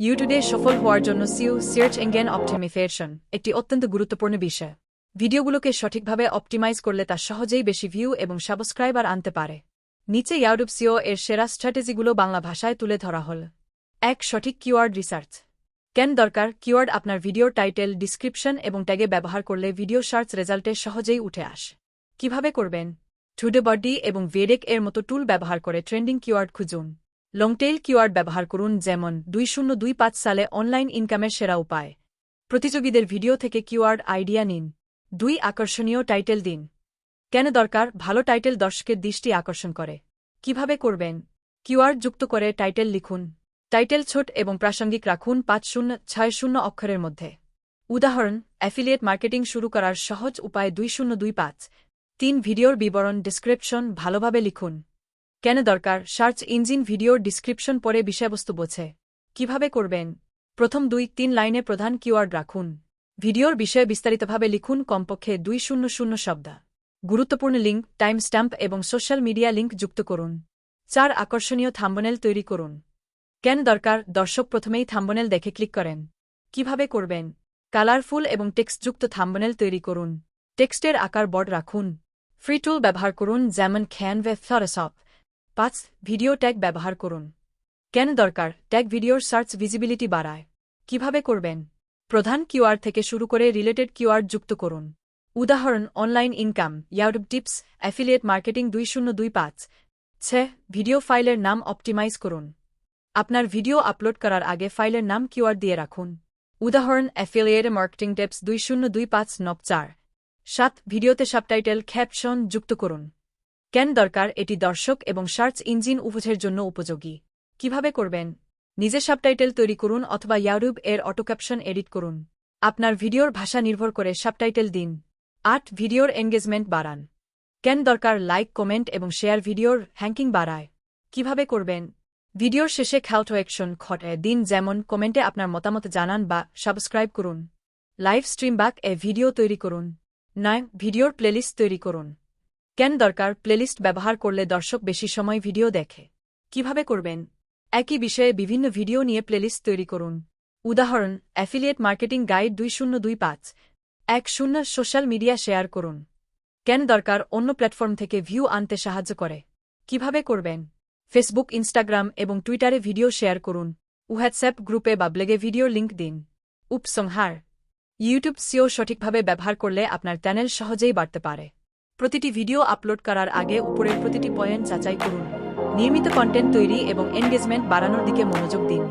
ইউটিউবে সফল হওয়ার জন্য সিউ সার্চ ইঞ্জিন অপটিমিফেশন একটি অত্যন্ত গুরুত্বপূর্ণ বিষয়। ভিডিওগুলোকে সঠিকভাবে অপটিমাইজ করলে তা সহজেই বেশি ভিউ এবং সাবস্ক্রাইবার আনতে পারে। নিচে ইউটিউব সিও এর সেরা স্ট্র্যাটেজিগুলো বাংলা ভাষায় তুলে ধরা হল। এক, সঠিক কিওয়ার্ড রিসার্চ কেন দরকার? কিওয়ার্ড আপনার ভিডিওর টাইটেল ডিসক্রিপশন এবং ট্যাগে ব্যবহার করলে ভিডিও সার্চ রেজাল্টে সহজেই উঠে আসে। কীভাবে করবেন? টুডে বডি এবং ভেডেক এর মতো টুল ব্যবহার করে ট্রেন্ডিং কিওয়ার্ড খুঁজুন। লংটেইল কিওয়ার্ড ব্যবহার করুন যেমন দুই শূন্য দুই পাঁচ সালে অনলাইন ইনকামের সেরা উপায়। প্রতিযোগীদের ভিডিও থেকে কিওয়ার্ড আইডিয়া নিন। দুই, আকর্ষণীয় টাইটেল দিন। কেন দরকার? ভালো টাইটেল দর্শকের দৃষ্টি আকর্ষণ করে। কীভাবে করবেন? কিওয়ার্ড যুক্ত করে টাইটেল লিখুন। টাইটেল ছোট এবং প্রাসঙ্গিক রাখুন পাঁচ শূন্য, ছয় শূন্য অক্ষরের মধ্যে। উদাহরণ, অ্যাফিলিয়েট মার্কেটিং শুরু করার সহজ উপায় দুই শূন্য দুই পাঁচ। তিন, ভিডিওর বিবরণ, ডিসক্রিপশন, ভালোভাবে লিখুন। কেন দরকার? সার্চ ইঞ্জিন ভিডিওর ডিসক্রিপশন পরে বিষয়বস্তু বোঝে। কীভাবে করবেন? প্রথম দুই, তিন লাইনে প্রধান কিওয়ার্ড রাখুন। ভিডিওর বিষয়ে বিস্তারিতভাবে লিখুন কমপক্ষে দুই শূন্য শূন্য শব্দ। গুরুত্বপূর্ণ লিঙ্ক টাইম স্ট্যাম্প এবং সোশ্যাল মিডিয়া লিঙ্ক যুক্ত করুন। চার, আকর্ষণীয় থাম্বনেল তৈরি করুন। কেন দরকার? দর্শক প্রথমেই থাম্বনেল দেখে ক্লিক করেন। কীভাবে করবেন? কালারফুল এবং টেক্সটযুক্ত থাম্বনেল তৈরি করুন। টেক্সটের আকার বড় রাখুন। ফ্রি টুল ব্যবহার করুন যেমন খ্যানভে ফরসপ পাঁচ, ভিডিও ট্যাগ ব্যবহার করুন। কেন দরকার? ট্যাগ ভিডিওর সার্চ ভিজিবিলিটি বাড়ায়। কীভাবে করবেন? প্রধান কিউআর থেকে শুরু করে রিলেটেড কিউআর যুক্ত করুন। উদাহরণ, online income YouTube tips, affiliate marketing দুই শূন্য দুই পাঁচ। ছে, ভিডিও ফাইলের নাম অপটিমাইজ করুন। আপনার ভিডিও আপলোড করার আগে ফাইলের নাম কিউআর দিয়ে রাখুন। উদাহরণ, অ্যাফিলিয়েট মার্কেটিং টিপস দুই শূন্য দুই পাঁচ নব চার। সাত, ভিডিওতে সাবটাইটেল, ক্যাপশন যুক্ত করুন। কেন দরকার এটি দর্শক এবং সার্চ ইঞ্জিন উভয়ের জন্য উপযোগী? কীভাবে করবেন? নিজে সাবটাইটেল তৈরি করুন অথবা ইয়ারুব এর অটোক্যাপশন এডিট করুন। আপনার ভিডিওর ভাষা নির্ভর করে সাবটাইটেল দিন। আট, ভিডিওর এনগেজমেন্ট বাড়ান। কেন দরকার লাইক, কমেন্ট এবং শেয়ার ভিডিওর হ্যাঙ্কিং বাড়ায়? কীভাবে করবেন? ভিডিওর শেষে খেয়াল অ্যাকশন ঘটে। দিন যেমন, কমেন্টে আপনার মতামত জানান বা সাবস্ক্রাইব করুন। লাইভ স্ট্রিম বাক এ ভিডিও তৈরি করুন। নয়, ভিডিওর প্লেলিস্ট তৈরি করুন। কেন দরকার প্লেলিস্ট ব্যবহার করলে দর্শক বেশি সময় ভিডিও দেখে? কীভাবে করবেন? একই বিষয়ে বিভিন্ন ভিডিও নিয়ে প্লেলিস্ট তৈরি করুন। উদাহরণ, অ্যাফিলিয়েট মার্কেটিং গাইড দুই শূন্য দুই পাঁচ। এক শূন্য সোশ্যাল মিডিয়া শেয়ার করুন। কেন দরকার অন্য প্ল্যাটফর্ম থেকে ভিউ আনতে সাহায্য করে? কীভাবে করবেন? ফেসবুক, ইনস্টাগ্রাম এবং টুইটারে ভিডিও শেয়ার করুন। হোয়াটসঅ্যাপ গ্রুপে বা ব্লেগে ভিডিও লিঙ্ক দিন। উপসংহার, ইউটিউব সিও সঠিকভাবে ব্যবহার করলে আপনার চ্যানেল সহজেই বাড়তে পারে। প্রতিটি ভিডিও আপলোড করার আগে উপরের প্রতিটি পয়েন্ট যাচাই করুন। নিয়মিত কন্টেন্ট তৈরি এবং এনগেজমেন্ট বাড়ানোর দিকে মনোযোগ দিন।